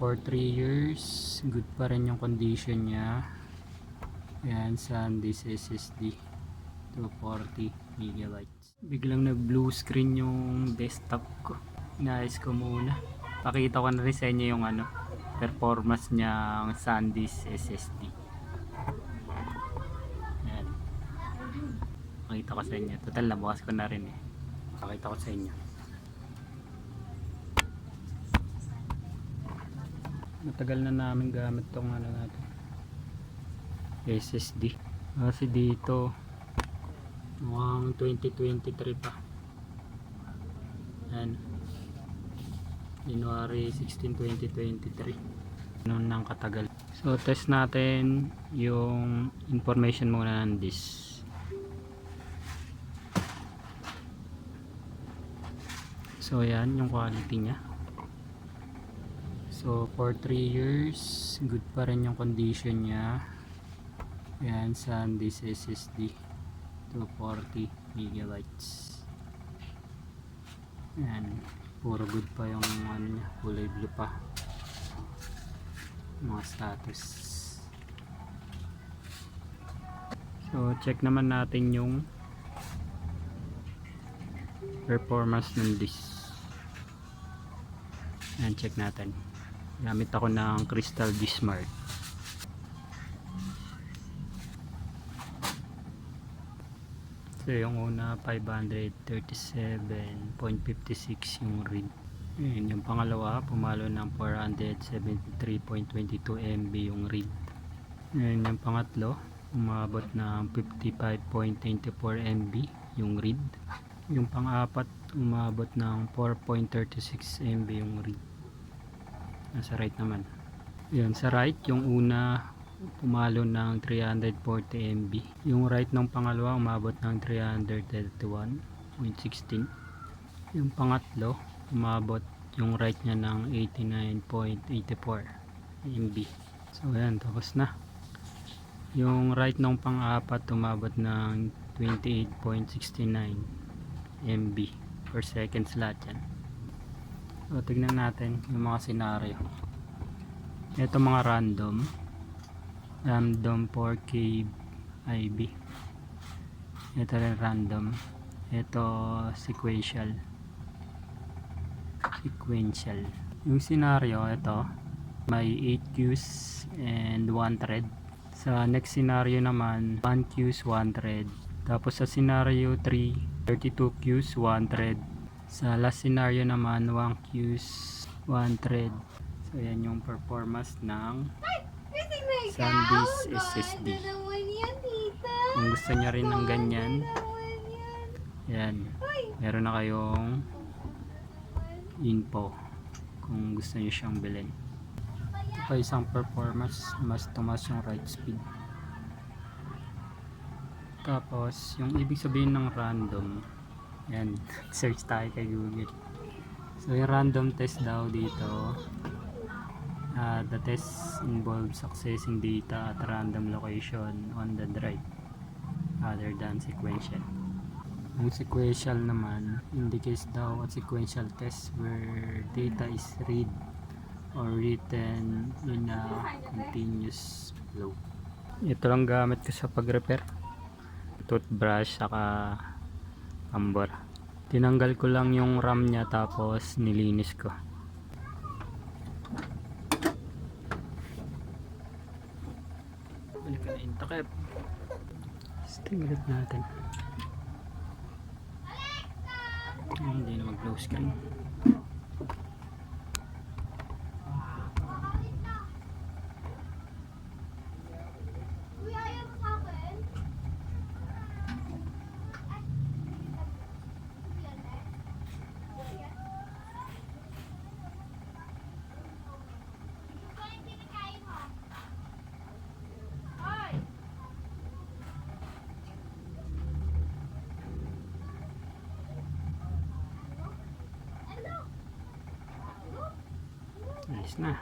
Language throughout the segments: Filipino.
for 3 years, good pa rin yung condition niya. Ayan, SanDisk SSD 240 megabytes. Biglang nag blue screen yung desktop ko. Inayos ko muna. Pakita ko na rin sa inyo yung ano, performance niya ang SanDisk SSD. Ayan. Pakita ko sa inyo. Total, nabukas ko na rin eh. Pakita ko sa inyo. Matagal na namin gamit tong ano natin SSD kasi dito. Mukhang 2023 pa. Yan January 16, 2023 noon nang katagal. So test natin yung information muna ng disk. So yan yung quality nya So for 3 years, good pa rin yung condition niya. Ayan, SanDisk SSD 240 megabytes. Ayan, puro good pa yung ano niya, kulay blue pa. Mga status. So check naman natin yung performance ng disk. Ayan, check natin gamit ako ng Crystal Bismarck. So yung una 537.56 yung read. Ayan, yung pangalawa pumalo ng 473.22 MB yung read. Ayan, yung pangatlo umabot ng 55.94 MB yung read. Yung pang-apat umabot ng 4.36 MB yung read nasa right naman. Yun sa right yung una pumalo ng 340 MB yung right ng pangalawa umabot ng 331.16 yung pangatlo umabot yung right niya ng 89.84 MB so yan tapos na. Yung right ng pang-apat umabot ng 28.69 MB per seconds lahat yan So, tignan natin yung mga senaryo. Ito mga random. Random 4K IB. Ito rin random. Ito sequential. Sequential. Yung senaryo, ito. May 8 queues and 1 thread. Sa next scenario naman, 1 queues, 1 thread. Tapos sa scenario 3, 32 queues, 1 thread sa last scenario naman 1 queues 1 thread. So yan yung performance ng SanDisk SSD kung gusto nyo rin ng ganyan yan. Meron na kayong info kung gusto nyo siyang bilhin. Pa isang performance mas tumas yung right speed. Tapos yung ibig sabihin ng random yan, search tayo kay Google. So, yung random test daw dito, uh, the test involves accessing data at random location on the drive other than sequential. Yung sequential naman indicates daw a sequential test where data is read or written in a continuous flow. Ito lang gamit ko sa pag-repair. Toothbrush saka ambor tinanggal ko lang yung ram niya tapos nilinis ko. Balik ka na yung takip. Stinglet natin. Hindi na mag glow screen Alis na.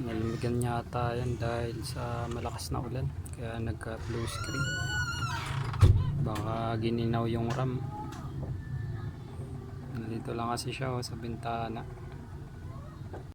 Nalimigan yata yan dahil sa malakas na ulan. Kaya nagka blue screen. Baka gininaw yung RAM. Nandito lang kasi siya oh, sa bintana.